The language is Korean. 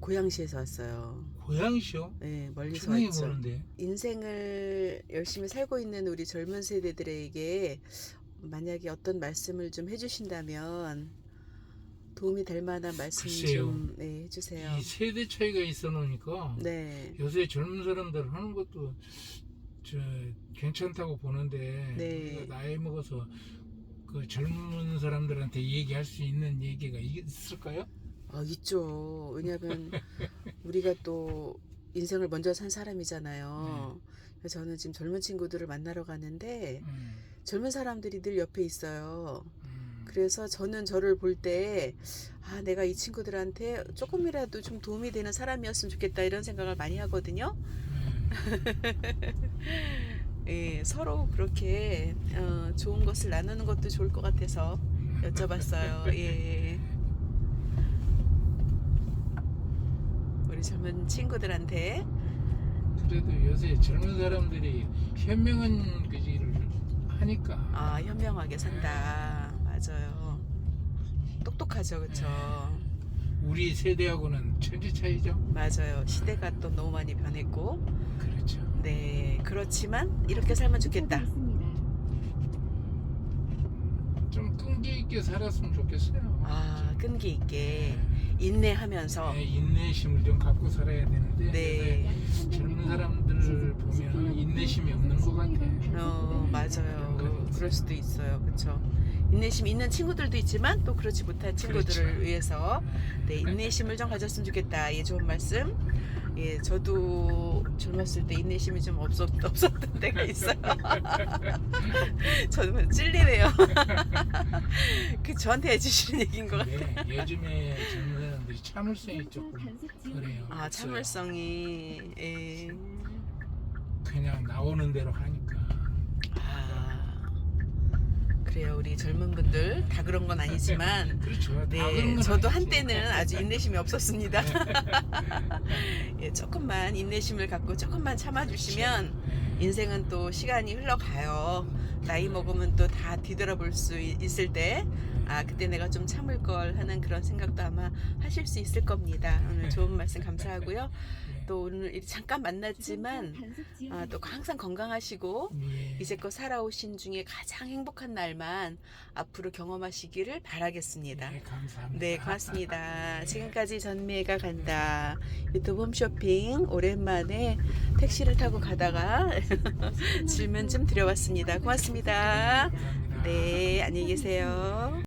고양시에서 왔어요. 고양시요? 네, 멀리서 왔죠. 모르는데. 인생을 열심히 살고 있는 우리 젊은 세대들에게 만약에 어떤 말씀을 좀 해주신다면 도움이 될 만한 말씀 글쎄요. 좀 네, 해주세요. 이 세대 차이가 있어 놓으니까 네, 요새 젊은 사람들 하는 것도 저 괜찮다고 보는데 네. 우리가 나이 먹어서 그 젊은 사람들한테 얘기할 수 있는 얘기가 있을까요? 아, 있죠. 왜냐하면 우리가 또 인생을 먼저 산 사람이잖아요. 그래서 저는 지금 젊은 친구들을 만나러 가는데 음, 젊은 사람들이 늘 옆에 있어요. 음. 그래서 저는 저를 볼 때, 아, 내가 이 친구들한테 조금이라도 좀 도움이 되는 사람이었으면 좋겠다 이런 생각을 많이 하거든요. 예, 서로 그렇게 어, 좋은 것을 나누는 것도 좋을 것 같아서 여쭤봤어요. 예. 우리 젊은 친구들한테 그래도 요새 젊은 사람들이 현명한 그 일을 하니까 아 현명하게 산다. 맞아요. 똑똑하죠, 그렇죠. 우리 세대하고는 천지 차이죠. 맞아요. 시대가 또 너무 많이 변했고, 그렇죠. 네 그렇지만 이렇게 살면 좋겠다. 좀 끈기 있게 살았으면 좋겠어요. 아 끈기 있게 인내하면서 네, 인내심을 좀 갖고 살아야 되는데 네. 젊은 사람들 보면 인내심이 없는 것 같아. 어 맞아요. 그럴 수도 있어요, 그렇죠. 인내심 있는 친구들도 있지만 또 그렇지 못한 친구들을 그렇죠. 위해서 네 인내심을 좀 가졌으면 좋겠다. 예 좋은 말씀. 예 저도 젊었을 때 인내심이 좀 없었 없었던 때가 있어요. 저는 찔리네요. 그 저한테 해주시는 얘기인 것 같아요. 네, 요즘에 젊은 사람들이 참을성이 조금 그래요. 아 없어요. 참을성이 예. 그냥 나오는 대로 하니까. 아 그래요 우리 젊은 분들 다 그런 건 아니지만 그렇죠. 네건 저도. 한때는 아주 인내심이 없었습니다. 예, 조금만 인내심을 갖고 조금만 참아 주시면 네. 인생은 또 시간이 흘러가요. 나이 먹으면 또 다 뒤돌아볼 수 이- 있을 때, 아, 그때 내가 좀 참을 걸 하는 그런 생각도 아마 하실 수 있을 겁니다. 오늘 좋은 말씀 감사하고요. 네. 또 오늘 잠깐 만났지만, 아, 또 항상 건강하시고, 예. 이제껏 살아오신 중에 가장 행복한 날만 앞으로 경험하시기를 바라겠습니다. 네, 감사합니다. 네, 고맙습니다. 지금까지 전미애가 간다. 유튜브 홈쇼핑 오랜만에 택시를 타고 가다가 질문 좀 드려봤습니다. 고맙습니다. 네, 안녕히 계세요.